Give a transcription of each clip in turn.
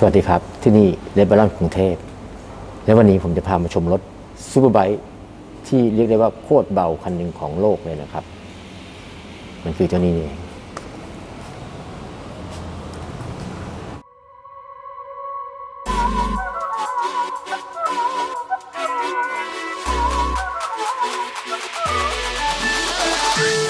สวัสดีครับ ที่นี่เลเบลอนกรุงเทพ และวันนี้ผมจะพามาชมรถซูเปอร์ไบค์ที่เรียกได้ว่าโคตรเบาคันหนึ่งของโลกเลยนะครับ มันคือเจ้านี้นี่เอง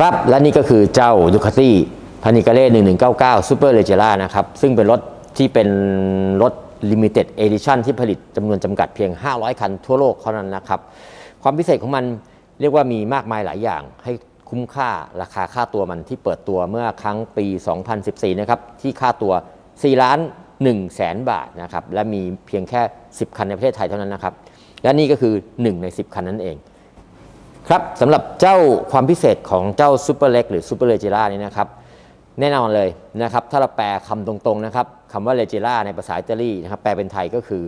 ครับ และนี่ก็คือเจ้า Ducati p a n i c a l e 1199 Super Leggera นะครับ ซึ่งเป็นรถที่เป็นรถ Limited Edition ที่ผลิตจำนวนจำกัดเพียง 500 คันทั่วโลกเท่านั้นนะครับ ความพิเศษของมัน เรียกว่ามีมากมายหลายอย่างให้คุ้มค่าราคาค่าตัวมันที่เปิดตัวเมื่อครั้งปี 2014 นะครับ ที่ค่าตัว 4 ล้าน1แสนบาทนะครับ และมีเพียงแค่ 10 คันในประเทศไทยเท่านั้นนะครับ และนี่ก็คือ 1 ใน 10 คันนั่นเอง ครับสำหรับเจ้าความพิเศษของเจ้าซูเปอร์เล็กหรือซูเปอร์เลจิล่านี้นะครับแน่นอนเลยนะครับ ถ้าเราแปลคำตรงๆนะครับคำว่าเลจิล่าในภาษาอิตาลีนะครับแปลเป็นไทยก็คือ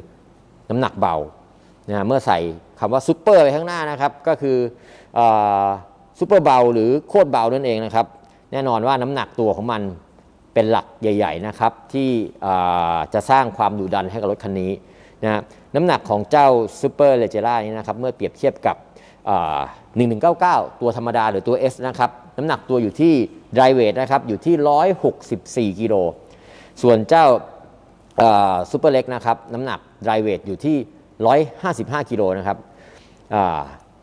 น้ำหนักเบา นะเมื่อใส่คำว่าซูเปอร์ไปข้างหน้านะครับ ก็คือซูเปอร์เบาหรือโคตรเบานั่นเองนะครับ แน่นอนว่าน้ำหนักตัวของมันเป็นหลักใหญ่ๆนะครับ ที่จะสร้างความดุดันให้กับรถคันนี้นะน้ำหนักของเจ้าซูเปอร์เลจิล่านี้นะครับ เมื่อเปรียบเทียบกับ 1199 ตัวธรรมดาหรือตัว S นะครับน้ำหนักตัวอยู่ที่ dry weight นะครับอยู่ที่ 164กิโลส่วนเจ้าซูเปอร์เล็กนะครับน้ำหนัก dry weight อยู่ที่ 155 กิโลนะครับ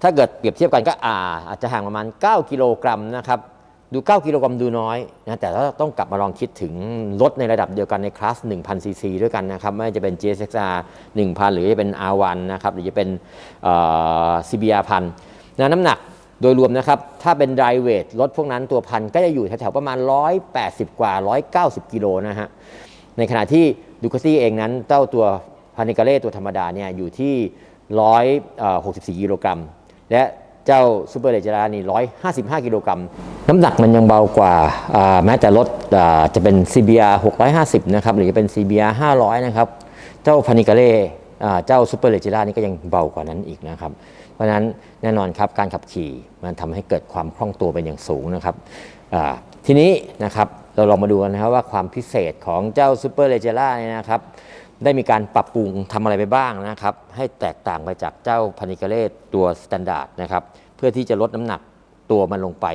ถ้าเกิดเปรียบเทียบกันก็อาอาจจะห่างประมาณ 9 กิโลกรัมนะครับดู 9 กิโลกรัมดูน้อยนะแต่ถ้าต้องกลับมาลองคิดถึงรถในระดับเดียวกันในคลาส 1,000 ซีซีด้วยกันนะครับ ไม่ว่าจะเป็น GSXR 1,000 หรือจะเป็น R1 นะครับ หรือจะเป็นเอ่อ CBR 1,000นะน้ำหนักโดยรวมนะครับ ถ้าเป็น dry weight รถพวกนั้นตัวพันก็จะอยู่แถวๆประมาณ 180 กว่า 190 กิโลนะฮะในขณะที่ดูคาตี้เองนั้นเจ้าตัว พานิกาเล่ตัวธรรมดาเนี่ยอยู่ที่ 164กิโลกรัมและเจ้าซูเปอร์เลเจอร์นี่155 กิโลกรัม น้ำหนักมันยังเบากว่าแม้แต่รถจะเป็น CBR 650 นะครับ หรือจะเป็น CBR 500 นะครับ เจ้าพานิกาเล่เจ้าซูเปอร์เลเจอร์นี่ก็ยังเบากว่านั้นอีกนะครับ เพราะนั้นแน่นอนครับการขับขี่มันทำให้เกิดความคล่องตัวเป็นอย่างสูงนะครับทีนี้นะครับเราลองมาดูกันนะครับว่าความพิเศษของเจ้าซูเปอร์เลเจอร์เนี่ยนะครับ ได้มีการปรับปรุงทำอะไรไปบ้างนะครับ ให้แตกต่างไปจากเจ้าพานิกาเล่ตัวสแตนดาร์ดนะครับ เพื่อที่จะลดน้ำหนักตัวมันลงไป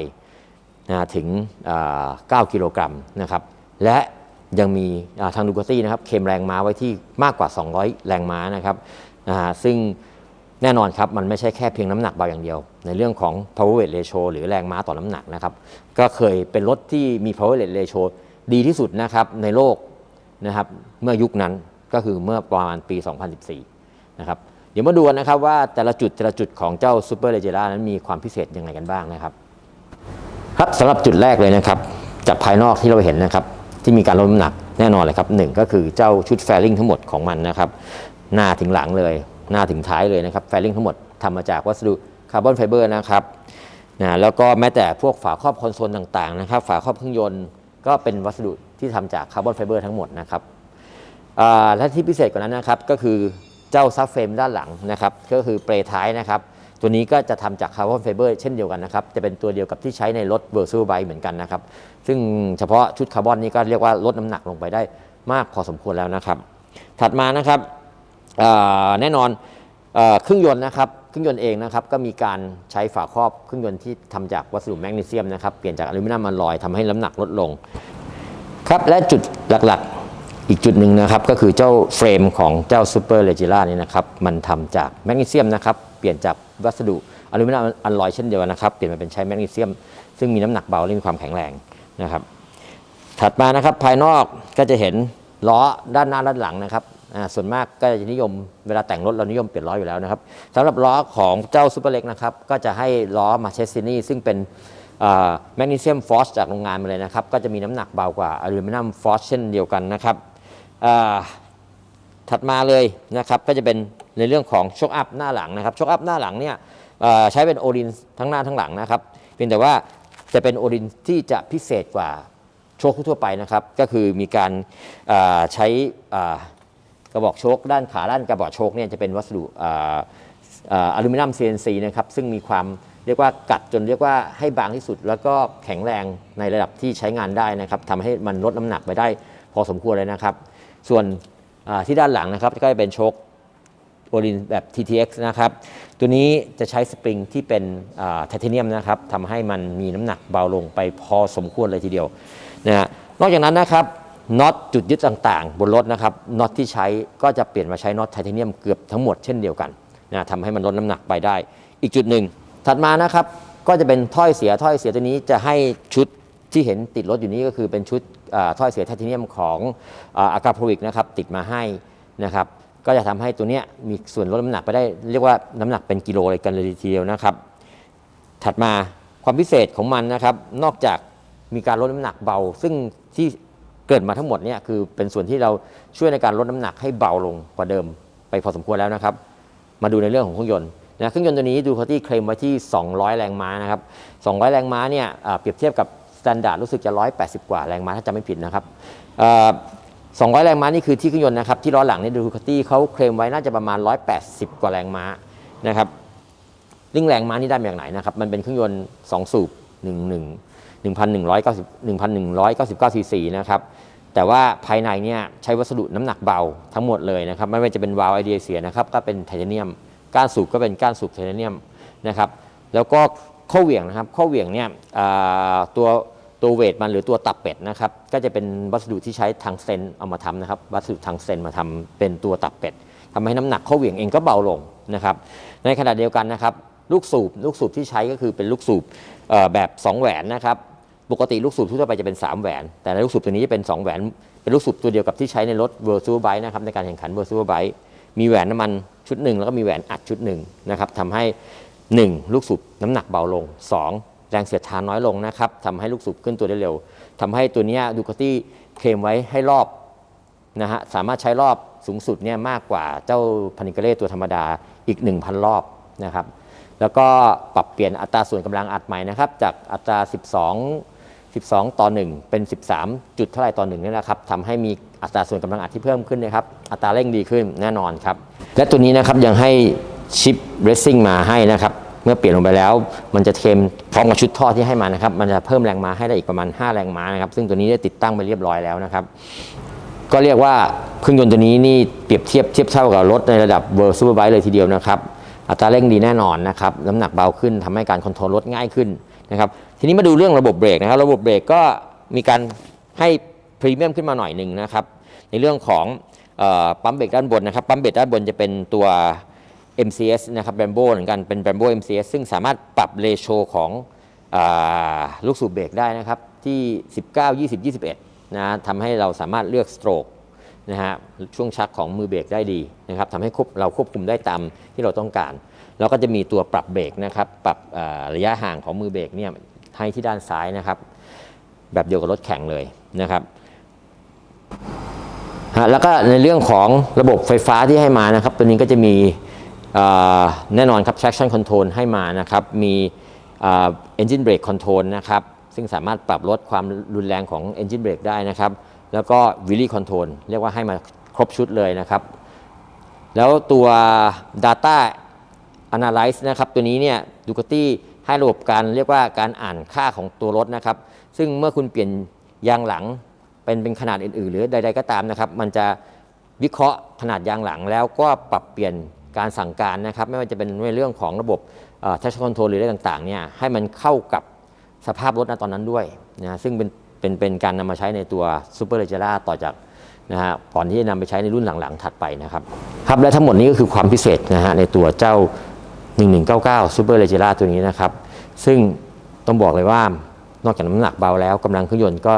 นะถึงอ่า9กิโลกรัมนะครับ และยังมีทางดูกาตี้นะครับเคลมแรงม้าไว้ที่มากกว่า 200 แรงม้านะครับซึ่งแน่นอนครับ มันไม่ใช่แค่เพียงน้ำหนักเบาอย่างเดียว ในเรื่องของ power weight ratio หรือแรงม้าต่อน้ำหนักนะครับ ก็เคยเป็นรถที่มี power weight ratio ดีที่สุดนะครับในโลกนะครับเมื่อยุคนั้น ก็คือเมื่อประมาณปี 2014 นะครับ เดี๋ยวมาดูกันนะครับว่าแต่ละจุดแต่ละจุดของเจ้า Super l e g e n d a นั้นมีความพิเศษยังไงกันบ้างนะครับ ครับสำหรับจุดแรกเลยนะครับ จากภายนอกที่เราเห็นนะครับ ที่มีการลดน้ำหนักแน่นอนเลยครับหนึ่งก็คือเจ้าชุดแฟลิงทั้งหมดของมันนะครับ หน้าถึงหลังเลย หน้าถึงท้ายเลยนะครับแฟลิงทั้งหมดทำมาจากวัสดุคาร์บอนไฟเบอร์นะครับนะแล้วก็แม้แต่พวกฝาครอบคอนโซลต่างๆนะครับ ฝาครอบเครื่องยนต์ก็เป็นวัสดุที่ทำจากคาร์บอนไฟเบอร์ทั้งหมดนะครับ และที่พิเศษกว่านั้นนะครับก็คือเจ้าซับเฟรมด้านหลังนะครับก็คือเปรท้ายนะครับตัวนี้ก็จะทำจากคาร์บอนไฟเบอร์เช่นเดียวกันนะครับ จะเป็นตัวเดียวกับที่ใช้ในรถเวอร์ซูไบเหมือนกันนะครับ ซึ่งเฉพาะชุดคาร์บอนนี้ก็เรียกว่าลดน้ำหนักลงไปได้มากพอสมควรแล้วนะครับ ถัดมานะครับแน่นอนเครื่องยนต์นะครับเครื่องยนต์เองนะครับก็มีการใช้ฝาครอบเครื่องยนต์ที่ทำจากวัสดุแมกนีเซียมนะครับเปลี่ยนจากอลูมิเนียมอลลอยทำให้น้ำหนักลดลงครับและจุดหลักๆ อีกจุดหนึ่งนะครับก็คือเจ้าเฟรมของเจ้าซูเปอร์เลจิล่านี่นะครับมันทำจากแมกนีเซียมนะครับเปลี่ยนจากวัสดุอลูมิเนียมอัลลอยเช่นเดียวนะครับ เปลี่ยนมาเป็นใช้แมกนีเซียม ซึ่งมีน้ำหนักเบาและมีความแข็งแรงนะครับถัดมานะครับภายนอกก็จะเห็นล้อด้านหน้าด้านหลังนะครับอ่าส่วนมากก็จะนิยมเวลาแต่งรถเรานิยมเปลี่ยนล้ออยู่แล้วนะครับสำหรับล้อของเจ้าซูเปอร์เล็กนะครับก็จะให้ล้อมาเชสซินี่ซึ่งเป็นแมกนีเซียมฟอสจากโรงงานมาเลยนะครับก็จะมีน้ำหนักเบากว่าอลูมิเนียมฟอสเช่นเดียวกันนะครับ ถัดมาเลยนะครับก็จะเป็นในเรื่องของโชคอัพหน้าหลังนะครับโชคอัพหน้าหลังเนี่ยใช้เป็นโอรินทั้งหน้าทั้งหลังนะครับเพียงแต่ว่าจะเป็นโอรินที่จะพิเศษกว่าโชคทั่วไปนะครับ ก็คือมีการใช้กระบอกโชคด้านขาด้านกระบอกโชคเนี่ยจะเป็นวัสดุอลูมิเนียม CNC นะครับซึ่งมีความเรียกว่ากัดจนเรียกว่าให้บางที่สุด แล้วก็แข็งแรงในระดับที่ใช้งานได้นะครับทำให้มันลดน้ำหนักไปได้ พอสมควรเลยนะครับ ส่วนที่ด้านหลังนะครับก็จะเป็นโชคโอลินแบบ TTX นะครับ ตัวนี้จะใช้สปริงที่เป็นไทเทเนียมนะครับทำให้มันมีน้ำหนักเบาลงไปพอสมควรเลยทีเดียวนะฮะนอกจากนั้นนะครับน็อตจุดยึดต่างๆ บนรถนะครับน็อตที่ใช้ก็จะเปลี่ยนมาใช้น็อตไทเทเนียมเกือบทั้งหมดเช่นเดียวกันนะทำให้มันลดน้ำหนักไปได้ อีกจุดหนึ่ง ถัดมานะครับก็จะเป็นถ้อยเสียถ้อยเสียตัวนี้จะให้ชุดที่เห็นติดรถอยู่นี้ก็คือเป็นชุด ถ้อยเสียไทเทเนียมของอากาโพวิกนะครับติดมาให้นะครับก็จะทำให้ตัวเนี้ยมีส่วนลดน้ำหนักไปได้เรียกว่าน้ำหนักเป็นกิโลเลยกันเลยทีเดียวนะครับ ถัดมาความพิเศษของมันนะครับ นอกจากมีการลดน้ำหนักเบา ซึ่งที่เกิดมาทั้งหมดเนี่ยคือเป็นส่วนที่เราช่วยในการลดน้ำหนักให้เบาลงกว่าเดิม ไปพอสมควรแล้วนะครับ มาดูในเรื่องของเครื่องยนต์นะเครื่องยนต์ตัวนี้ดูคาที่เคลมไว้ที่ 200 แรงม้านะครับ 200 แรงม้าเนี่ยเปรียบเทียบกับ สแตนดาร์ดรู้สึกจะ 180 กว่าแรงม้าถ้าจำไม่ผิดนะครับเอ่อ200 แรงม้านี่คือที่เครื่องยนต์นะครับที่ล้อหลังนี่ดูคาที่เขาเคลมไว้น่าจะประมาณ 180 กว่าแรงม้านะครับลิงแรงม้านี่ได้มาจากไหนนะครับมันเป็นเครื่องยนต์ 2 สูบ1 1 1,190 1,199ซีซีนะครับแต่ว่าภายในเนี่ยใช้วัสดุน้ำหนักเบาทั้งหมดเลยนะครับไม่ว่าจะเป็นวาล์วไอเดียเสียนะครับก็เป็นไทเทเนียม ก้านสูบก็เป็นก้านสูบไทเทเนียมนะครับแล้วก็ ข้อเหวี่ยงนะครับข้อเหวี่ยงเนี่ยตัวตัวเวทมันหรือตัวตับเป็ดนะครับก็จะเป็นวัสดุที่ใช้ทางเซนเอามาทำนะครับ วัสดุทางเซนมาทำเป็นตัวตับเป็ดทำให้น้ำหนักข้อเหวี่ยงเองก็เบาลงนะครับ ในขณะเดียวกันนะครับ ลูกสูบลูกสูบที่ใช้ก็คือเป็นลูกสูบแบบ 2 แหวนนะครับปกติลูกสูบทั่วไปจะเป็น 3 แหวน แต่ในลูกสูบตัวนี้จะเป็น 2 แหวน เป็นลูกสูบตัวเดียวกับที่ใช้ในรถ v e r s u a l Bike นะครับในการแข่งขัน v e r s u a l Bike มีแหวนน้ำมันชุดหนึ่งแล้วก็มีแหวนอัดชุดหนึ่งนะครับทำให้ 1. ลูกสูบน้ำหนักเบาลง 2. แรงเสียดทานน้อยลงนะครับทำให้ลูกสูบขึ้นตัวได้เร็วทำให้ตัวนี้ดูคาตี้เคลมไว้ให้รอบนะฮะสามารถใช้รอบสูงสุดเนี่ยมากกว่าเจ้าพานิกาเล่ตัวธรรมดาอีก 1,000 รอบนะครับแล้วก็ปรับเปลี่ยนอัตราส่วนกำลังอัดใหม่นะครับ จากอัตรา 12 12 ต่อ 1 เป็น 13 จุดเท่าไรต่อ1นี่แหละครับทำให้มีอัตราส่วนกำลังอัดที่เพิ่มขึ้นนะครับ อัตราเร่งดีขึ้นแน่นอนครับ และตัวนี้นะครับยังให้ ชิปเรซซิ่งมาให้นะครับ เมื่อเปลี่ยนลงไปแล้ว มันจะเทมพร้อมกับชุดท่อที่ให้มานะครับ มันจะเพิ่มแรงม้าให้ได้อีกประมาณ 5 แรงม้านะครับ ซึ่งตัวนี้ได้ติดตั้งไปเรียบร้อยแล้วนะครับ ก็เรียกว่าเครื่องยนต์ตัวนี้นี่เปรียบเทียบเทียบเท่ากับรถในระดับเวอร์ซูเปอร์ไบค์เลยทีเดียวนะครับ อัตราเร่งดีแน่นอนนะครับ น้ำหนักเบาขึ้นทำให้การคอนโทรลรถง่ายขึ้นนะครับ ทีนี้มาดูเรื่องระบบเบรกนะครับ ระบบเบรกก็มีการให้พรีเมียมขึ้นมาหน่อยหนึ่งนะครับ ในเรื่องของออปั๊มเบรกด้านบนนะครับ ปั๊มเบรกด้านบนจะเป็นตัว MCS นะครับแบมโบเหมือนกันเป็นแบมโบ MCS ซึ่งสามารถปรับเรโชของอลูกสูบเบรกได้นะครับ ที่ 19 20 21นะทำให้เราสามารถเลือกสโตรกนะฮะช่วงชักของมือเบรกได้ดีนะครับทำให้ควบเราควบคุมได้ตามที่เราต้องการ แล้วก็จะมีตัวปรับเบรกนะครับ ปรับระยะห่างของมือเบรกเนี่ยให้ที่ด้านซ้ายนะครับ แบบเดียวกับรถแข่งเลยนะครับฮะแล้วก็ในเรื่องของระบบไฟฟ้าที่ให้มานะครับ ตัวนี้ก็จะมี แน่นอนครับ traction control ให้มานะครับ มี engine brake control นะครับ ซึ่งสามารถปรับลดความรุนแรงของ engine brake ได้นะครับ แล้วก็ wheelie control เรียกว่าให้มาครบชุดเลยนะครับ แล้วตัว data analyze นะครับ ตัวนี้เนี่ยดูคตี้ให้ระบบการเรียกว่าการอ่านค่าของตัวรถนะครับ ซึ่งเมื่อคุณเปลี่ยนยางหลังเป็นเป็นขนาดอื่นๆ หรือใด ๆ ก็ตามนะครับ มันจะวิเคราะห์ขนาดยางหลังแล้วก็ปรับเปลี่ยน การสั่งการนะครับไม่ว่าจะเป็นในเรื่องของระบบทัชคอนโทรลหรืออะไรต่างๆเนี่ยให้มันเข้ากับสภาพรถณตอนนั้นด้วยนะซึ่งเป็นเป็นเป็นการนำมาใช้ในตัวซูเปอร์เลเจล่าต่อจากนะฮะก่อนที่จะนำไปใช้ในรุ่นหลังๆ ถัดไปนะครับครับและทั้งหมดนี้ก็คือความพิเศษนะฮะในตัวเจ้า 1199 Super l e g e r a ตัวนี้นะครับ ซึ่งต้องบอกเลยว่านอกจากน้ำหนักเบาแล้วกำลังเครื่องยนต์ก็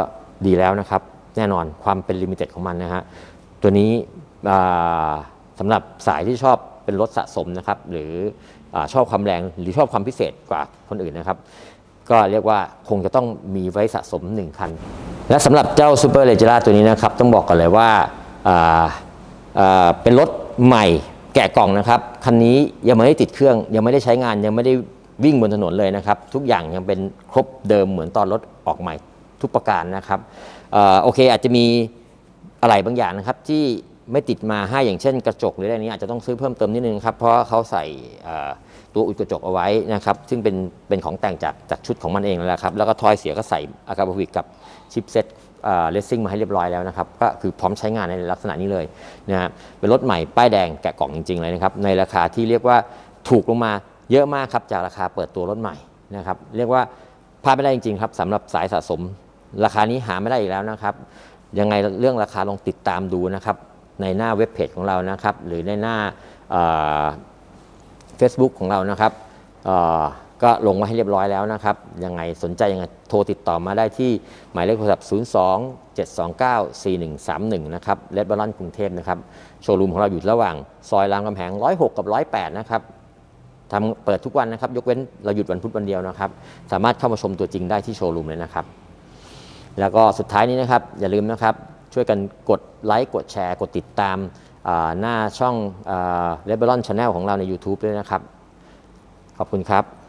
ดีแล้วนะครับ แน่นอนความเป็นลิมิเต็ดของมันนะฮะตัวนี้สำหรับสายที่ชอบ เป็นรถสะสมนะครับ หรืออชอบความแรงหรือชอบความพิเศษกว่าคนอื่นนะครับ ก็เรียกว่าคงจะต้องมีไว้สะสม 1 คัน และสำหรับเจ้า Super l e g e r a ตัวนี้นะครับ ต้องบอกกันเลยว่าาาเป็นรถใหม่แกะกล่องนะครับ คันนี้ยังไม่ได้ติดเครื่อง ยังไม่ได้ใช้งานยังไม่ได้วิ่งบนถนนเลยนะครับ ทุกอย่างยังเป็นครบเดิมเหมือนตอนรถออกใหม่ทุกประการนะครับอโอเคอาจจะมีอะไรบางอย่างนะครับที่ ไม่ติดมาให้อย่างเช่นกระจกหรืออะไรนี้อาจจะต้องซื้อเพิ่มเติมนิดนึงครับ เพราะเขาใส่ตัวอุดกระจกเอาไว้นะครับ ซึ่งเป็นเป็นของแต่งจากจากชุดของมันเองแล้วครับ แล้วก็ทอยเสียก็ใส่อากาบวิกกับชิปเซ็ตเลสซิ่งมาให้เรียบร้อยแล้วนะครับ ก็คือพร้อมใช้งานในลักษณะนี้เลยนะฮะเป็นรถใหม่ป้ายแดงแกะกล่องจริง ๆ เลยนะครับ ในราคาที่เรียกว่าถูกลงมาเยอะมากครับจากราคาเปิดตัวรถใหม่นะครับ เรียกว่าพลาดไม่ได้จริงๆครับสำหรับสายสะสม ราคานี้หาไม่ได้อีกแล้วนะครับ ยังไงเรื่องราคาลองติดตามดูนะครับ ในหน้าเว็บเพจของเรานะครับ หรือในหน้าเฟซบุ๊กของเรานะครับก็ลงไว้ให้เรียบร้อยแล้วนะครับ ยังไงสนใจยังไงโทรติดต่อมาได้ที่หมายเลขโทรศัพท์ 02 729 4131 นะครับเลดบอลลอนกรุงเทพนะครับ โชว์รูมของเราอยู่ระหว่าง ซอยรามคำแหง 106 กับ 108 นะครับทำเปิดทุกวันนะครับ ยกเว้นเราหยุดวันพุธวันเดียวนะครับ สามารถเข้ามาชมตัวจริงได้ที่โชว์รูมเลยนะครับ แล้วก็สุดท้ายนี้นะครับ อย่าลืมนะครับ ช่วยกันกดไลค์กดแชร์ กดติดตามหน้าช่องเรเบลลอนชาแนลของเราใน YouTube ด้วยนะครับ ขอบคุณครับ